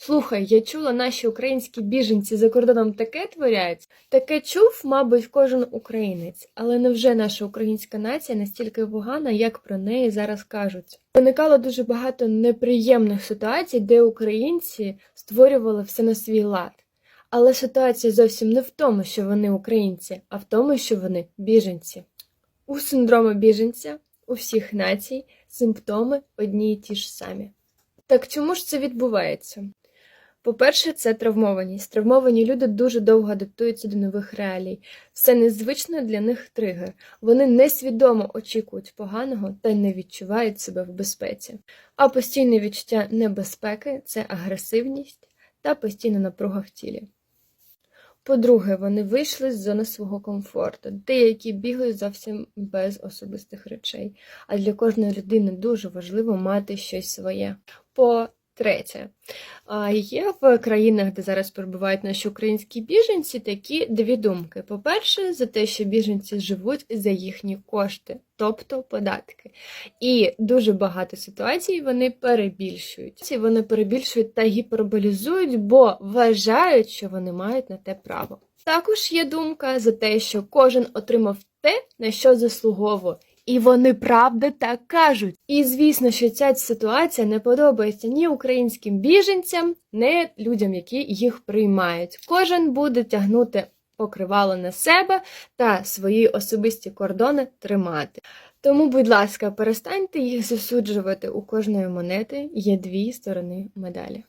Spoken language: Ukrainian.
Слухай, я чула, наші українські біженці за кордоном таке творять. Таке чув, мабуть, кожен українець. Але невже наша українська нація настільки погана, як про неї зараз кажуть? Виникало дуже багато неприємних ситуацій, де українці створювали все на свій лад. Але ситуація зовсім не в тому, що вони українці, а в тому, що вони біженці. У синдрому біженця у всіх націй симптоми одні й ті ж самі. Так чому ж це відбувається? По-перше, це травмованість. Травмовані люди дуже довго адаптуються до нових реалій. Все незвично для них тригер. Вони несвідомо очікують поганого та не відчувають себе в безпеці. А постійне відчуття небезпеки це агресивність та постійна напруга в тілі. По-друге, вони вийшли з зони свого комфорту. Деякі бігли зовсім без особистих речей. А для кожної людини дуже важливо мати щось своє. По-третє, а, є в країнах, де зараз перебувають наші українські біженці, такі дві думки. По-перше, за те, що біженці живуть за їхні кошти, тобто податки. І дуже багато ситуацій вони перебільшують. Вони перебільшують та гіперболізують, бо вважають, що вони мають на те право. Також є думка за те, що кожен отримав те, на що заслуговує. І вони правда так кажуть. І звісно, що ця ситуація не подобається ні українським біженцям, ні людям, які їх приймають. Кожен буде тягнути покривало на себе та свої особисті кордони тримати. Тому, будь ласка, перестаньте їх засуджувати. У кожної монети є дві сторони медалі.